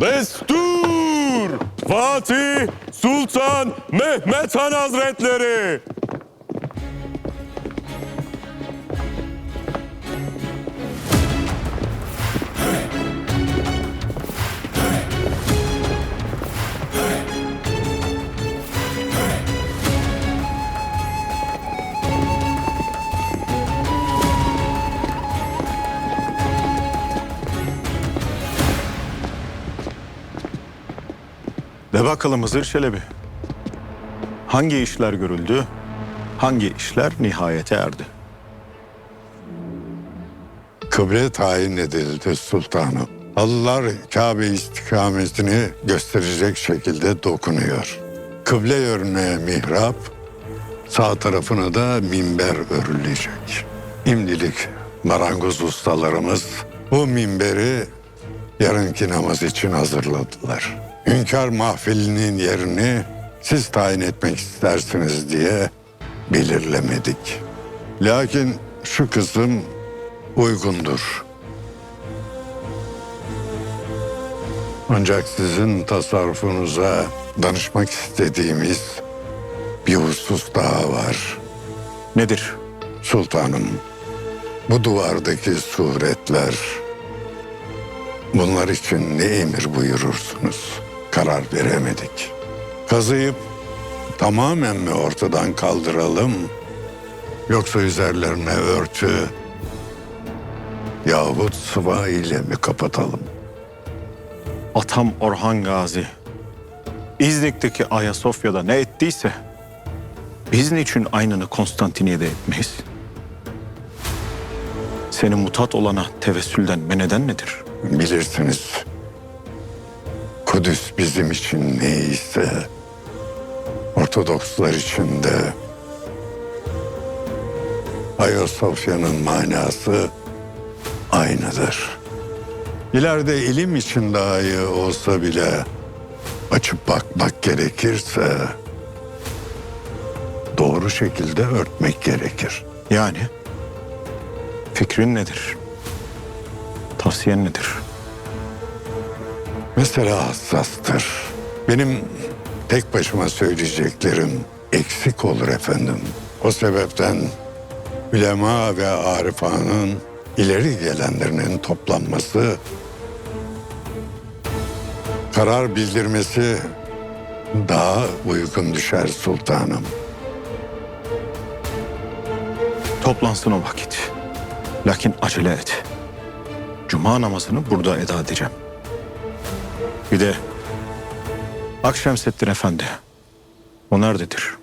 Destur! Fatih Sultan Mehmet Han Hazretleri! De bakalım Hızır Çelebi. Hangi işler görüldü? Hangi işler nihayete erdi? Kıble tayin edildi sultanım. Halılar Kabe istikametini gösterecek şekilde dokunuyor. Kıble yönüne mihrap, sağ tarafına da minber örülecek. İmdilik marangoz ustalarımız bu minberi yarınki namaz için hazırladılar. Hünkâr mahfilinin yerini siz tayin etmek istersiniz diye belirlemedik. Lakin şu kısım uygundur. Ancak sizin tasarrufunuza danışmak istediğimiz bir husus daha var. Nedir? Sultanım, bu duvardaki suretler, bunlar için ne emir buyurursunuz? Karar veremedik. Kazıyıp tamamen mi ortadan kaldıralım, yoksa üzerlerine örtü yahut sıva ile mi kapatalım? Atam Orhan Gazi İznik'teki Ayasofya'da ne ettiyse biz niçin aynını Konstantiniye'de etmeyiz? Senin mutat olana tevessülden men eden nedir? Bilirsiniz. Kudüs bizim için neyse Ortodokslar için de Ayasofya'nın manası aynıdır. İleride ilim için dahi olsa bile açıp bakmak gerekirse doğru şekilde örtmek gerekir. Yani fikrin nedir? Tavsiyen nedir? Mesela hassastır. Benim tek başıma söyleyeceklerim eksik olur efendim. O sebepten ulema ve arifanın ileri gelenlerinin toplanması, karar bildirmesi daha uygun düşer sultanım. Toplansın o vakit. Lakin acele et. Cuma namazını burada eda edeceğim. Bir de Akşemseddin Efendi. O nerededir?